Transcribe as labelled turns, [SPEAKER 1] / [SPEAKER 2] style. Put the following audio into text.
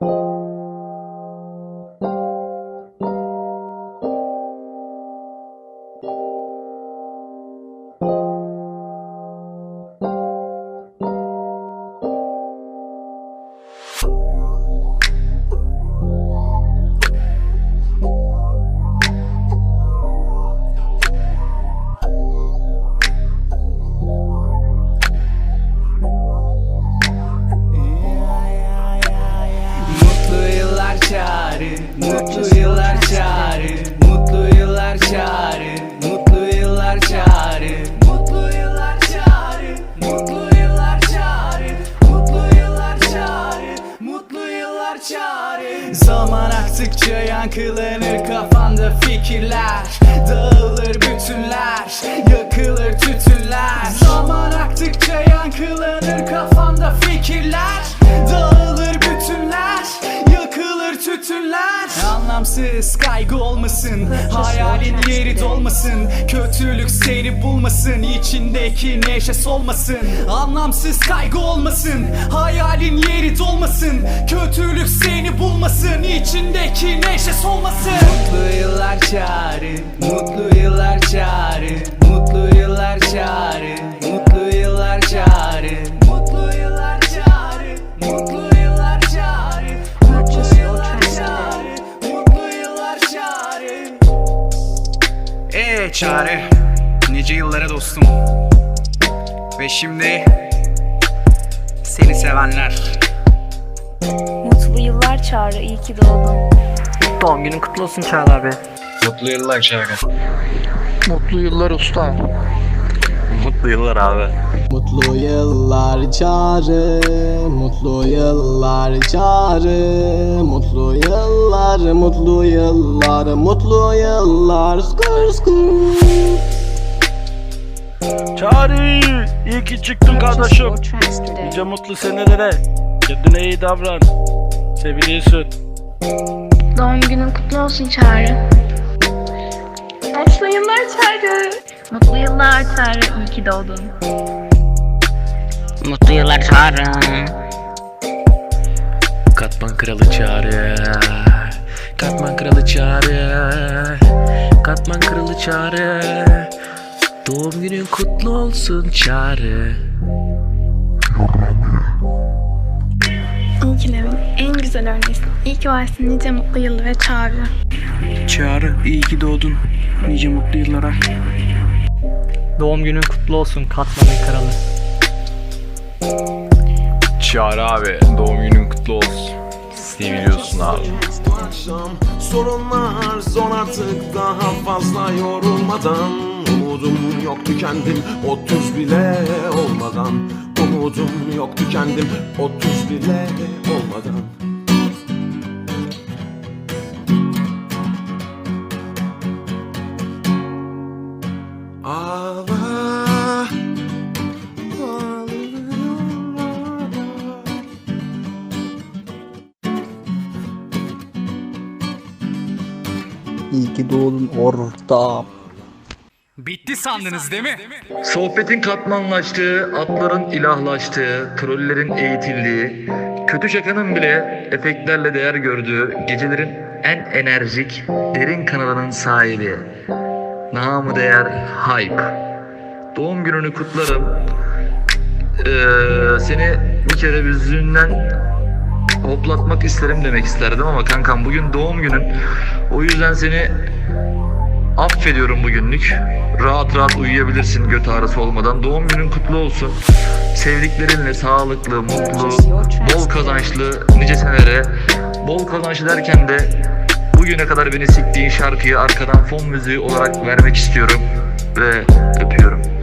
[SPEAKER 1] Mutlu Zaman aktıkça yankılanır kafanda fikirler, dağılır bütünler, Anlamsız kaygı olmasın, hayalin yeri dolmasın, kötülük seni bulmasın, içindeki neşe solmasın. Anlamsız kaygı olmasın, hayalin yeri dolmasın, kötülük seni bulmasın, içindeki neşe solmasın. Mutlu yıllar çağrı, mutlu yıllar çağrı,
[SPEAKER 2] Eee çare Nice yıllara dostum Ve şimdi Seni sevenler
[SPEAKER 3] Mutlu yıllar Çağrı, iyi ki doğdun.
[SPEAKER 4] Doğum günün kutlu olsun Çağla abi.
[SPEAKER 2] Mutlu yıllar çare
[SPEAKER 4] Mutlu yıllar usta.
[SPEAKER 5] Mutlu yıllar abi.
[SPEAKER 6] Mutlu yıllar çağrı, mutlu yıllar çağrı, mutlu yıllar, mutlu yıllar, mutlu yıllar, skır skır.
[SPEAKER 5] Çağrı, iyi ki çıktın kardeşim. Nice mutlu senelere. Kendine iyi davran. Seviliyorsun.
[SPEAKER 3] Doğum günün kutlu olsun Çağrı. Mutlu yıllar Çağrı. Mutlu yıllar Çağrı, iyi ki doğdun.
[SPEAKER 4] Mutlu yıllar Çağrı.
[SPEAKER 7] Katman kralı çağrı Katman kralı çağrı Katman kralı çağrı Doğum günün kutlu olsun çağrı
[SPEAKER 8] İyi ki Levin. En güzel örneğisin. İyi ki varsın nice mutlu yıllara çağrı.
[SPEAKER 2] Çağrı iyi ki doğdun Nice mutlu yıllara
[SPEAKER 4] Doğum günün kutlu olsun Katman'ın kralı.
[SPEAKER 9] Çağrı abi doğum günün kutlu olsun. Seviliyorsun abi.
[SPEAKER 10] Sorunlar zor artık daha fazla yorulmadan Umudum yok tükendim otuz bile olmadan Umudum yok tükendim otuz bile olmadan Ağla
[SPEAKER 6] İyi ki doğdun orta.
[SPEAKER 2] Bitti sandınız değil mi?
[SPEAKER 5] Sohbetin katmanlaştığı, atların ilahlaştığı, trollerin eğitildiği, kötü şakanın bile efektlerle değer gördüğü, gecelerin en enerjik, derin kanalının sahibi. Namı değer Hype. Doğum gününü kutlarım. Ee, seni bir kere yüzünden hoplatmak isterim demek isterdim ama kankam bugün doğum günün. O yüzden seni affediyorum bugünlük. Rahat rahat uyuyabilirsin göt ağrısı olmadan. Doğum günün kutlu olsun. Sevdiklerinle sağlıklı, mutlu, bol kazançlı nice senelere. Bol kazançlı derken de bugüne kadar beni siktiğin şarkıyı arkadan fon müziği olarak vermek istiyorum. Ve öpüyorum.